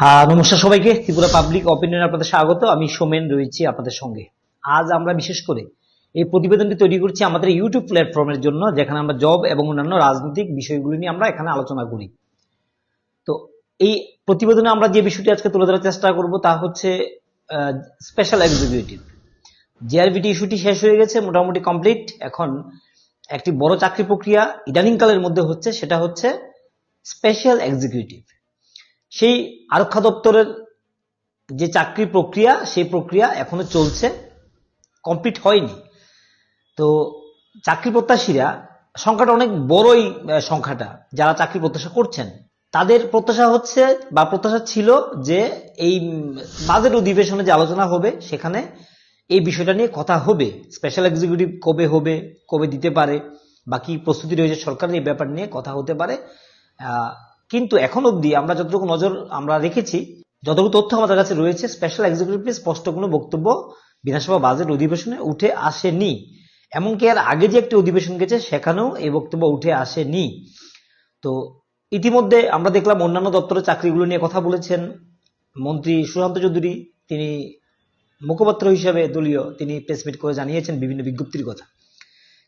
হ্যাঁ নমস্কার সবাইকে। ত্রিপুরা পাবলিক অপিনিয়ন আপনাদের স্বাগত। আমি সোমেন রয়েছি আপনাদের সঙ্গে। আজ আমরা বিশেষ করে এই প্রতিবেদনটি তৈরি করছি আমাদের ইউটিউব প্ল্যাটফর্মের জন্য, যেখানে আমরা জব এবং অন্যান্য রাজনৈতিক বিষয়গুলি নিয়ে আমরা এখানে আলোচনা করি। তো এই প্রতিবেদনে আমরা যে বিষয়টি আজকে তুলে ধরার চেষ্টা করব তা হচ্ছে স্পেশাল এক্সিকিউটিভ জিআরবিটি ইস্যুটি শেষ হয়ে গেছে, মোটামুটি কমপ্লিট এখন একটি বড় চাকরি প্রক্রিয়া ইদানিংকালের মধ্যে হচ্ছে, সেটা হচ্ছে স্পেশাল এক্সিকিউটিভ সেই আরক্ষা দপ্তরের যে চাকরি প্রক্রিয়া, সেই প্রক্রিয়া এখনও চলছে। কমপ্লিট হয়নি। তো চাকরি প্রত্যাশীরা, সংখ্যাটা অনেক বড়ই সংখ্যাটা, যারা চাকরি প্রত্যাশা করছেন। তাদের প্রত্যাশা হচ্ছে, বা প্রত্যাশা ছিল যে এই বাজেট অধিবেশনে যে আলোচনা হবে, সেখানে এই বিষয়টা নিয়ে কথা হবে। স্পেশাল এক্সিকিউটিভ কবে হবে, কবে দিতে পারে, বা কি প্রস্তুতি রয়েছে সরকারের এই ব্যাপার নিয়ে কথা হতে পারে। কিন্তু এখন অবধি আমরা যতটুকু নজর আমরা রেখেছি, যতটুকু তথ্য আমাদের কাছে রয়েছে স্পেশাল এক্সিকিউটিভ স্পষ্ট কোনো বক্তব্য বিধানসভা বাজেট অধিবেশনে উঠে আসেনি। এমনকি এর আগে যে একটি অধিবেশন গেছে, সেখানেও এই বক্তব্য উঠে আসেনি। তো ইতিমধ্যে আমরা দেখলাম অন্যান্য দপ্তরের চাকরিগুলো নিয়ে কথা বলেছেন মন্ত্রী সুশান্ত চৌধুরী, তিনি মুখপাত্র হিসেবে দলীয় তিনি প্রেসমিট করে জানিয়েছেন বিভিন্ন বিজ্ঞপ্তির কথা।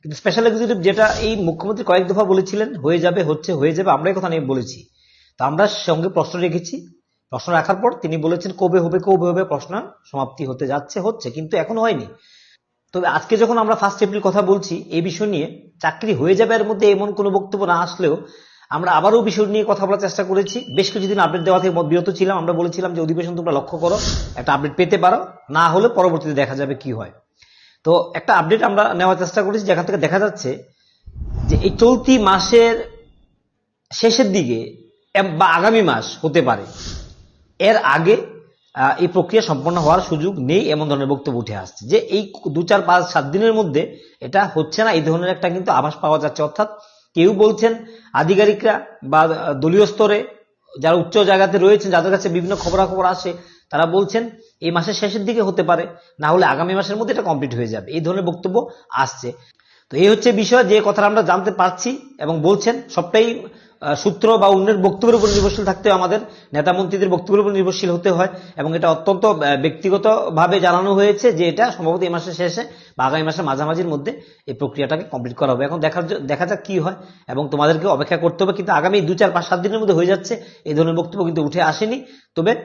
কিন্তু স্পেশাল এক্সিকিউটিভ যেটা এই মুখ্যমন্ত্রী কয়েক দফা বলেছিলেন, হয়ে যাবে, হচ্ছে, হয়ে যাবে আমরা কথা নিয়ে বলেছি। তো আমরা সঙ্গে প্রশ্ন রেখেছি। প্রশ্ন রাখার পর তিনি বলেছেন, কবে হবে কবে হবে প্রশ্ন? সমাপ্তি হতে যাচ্ছে, হচ্ছে, কিন্তু এখনও হয়নি। তবে আজকে যখন আমরা ফার্স্ট এপ্রিল কথা বলছি এই বিষয় নিয়ে চাকরি হয়ে যাবে এর মধ্যে এমন কোনো বক্তব্য না আসলেও আমরা আবারও বিষয় নিয়ে কথা বলার চেষ্টা করেছি। বেশ কিছুদিন আপডেট দেওয়া থেকে বিরত ছিলাম। আমরা বলেছিলাম যে, অধিবেশন তোমরা লক্ষ্য করো, একটা আপডেট পেতে পারো। না হলে পরবর্তীতে দেখা যাবে কি হয়। তো একটা আপডেট আমরা নেওয়ার চেষ্টা করেছি, যেখান থেকে দেখা যাচ্ছে যে, এই চলতি মাসের শেষের দিকে বা আগামী মাস হতে পারে। এর আগে এই প্রক্রিয়া সম্পন্ন হওয়ার সুযোগ নেই এমন ধরনের বক্তব্য উঠে আসছে যে এই দু, চার, পাঁচ, সাত দিনের মধ্যে এটা হচ্ছে না। এই ধরনের একটা কিন্তু আভাস পাওয়া যাচ্ছে। অর্থাৎ কেউ বলছেন আধিকারিকরা বা দলীয় স্তরে যারা উচ্চ জায়গাতে রয়েছেন, যাদের কাছে বিভিন্ন খবরাখবর আসে, তারা বলছেন এই মাসের শেষের দিকে হতে পারে। না হলে আগামী মাসের মধ্যে এটা কমপ্লিট হয়ে যাবে। এই ধরনের বক্তব্য আসছে। তো এই হচ্ছে বিষয়, যে কথাটা আমরা জানতে পারছি এবং বলছেন সবটাই সূত্র বা অন্যের বক্তব্যের উপর নির্ভরশীল থাকতে হয় আমাদের। নেতা মন্ত্রীদের বক্তব্যের উপর নির্ভরশীল হতে হয় এবং এটা অত্যন্ত ব্যক্তিগতভাবে জানানো হয়েছে যে এটা সম্ভবত এই মাসের শেষে বা আগামী মাসের মাঝামাঝির মধ্যে এই প্রক্রিয়াটাকে কমপ্লিট করা হবে। এখন দেখার জ- দেখা যাক কি হয় এবং তোমাদেরকে অপেক্ষা করতে হবে। কিন্তু আগামী দু, চার, পাঁচ, সাত দিনের মধ্যে হয়ে যাচ্ছে। এই ধরনের বক্তব্য কিন্তু উঠে আসেনি। তবে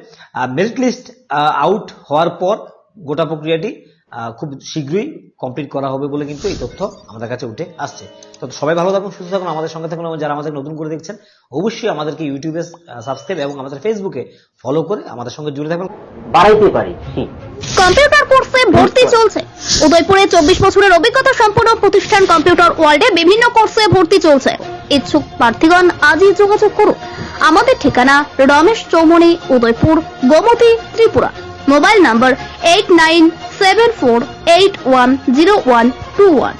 মেরিট লিস্ট আউট হওয়ার পর গোটা প্রক্রিয়াটি খুব শীঘ্রই কমপ্লিট করা হবে বলে কিন্তু এই তথ্য আমাদের কাছে উঠে আসছে। তো সবাই ভালো থাকুন সুস্থ থাকুন আমাদের সঙ্গে থাকুন এবং যারা আমাদের নতুন করে দেখছেন অবশ্যই আমাদেরকে ইউটিউবে সাবস্ক্রাইব এবং আমাদের ফেসবুকে ফলো করে আমাদের সঙ্গে জুড়ে থাকবেন বাড়াইতে পারি কম্পিউটার কোর্সে ভর্তি চলছে। উদয়পুরে চব্বিশ বছরের অভিজ্ঞতা সম্পন্ন প্রতিষ্ঠান কম্পিউটার ওয়ার্ল্ডে বিভিন্ন কোর্সে ভর্তি চলছে। ইচ্ছুক প্রার্থীগণ আজই যোগাযোগ করুন। আমাদের ঠিকানা Ramesh Chowmuhani Udaipur Gomati Tripura. Mobile number eight nine seven four eight one zero one two one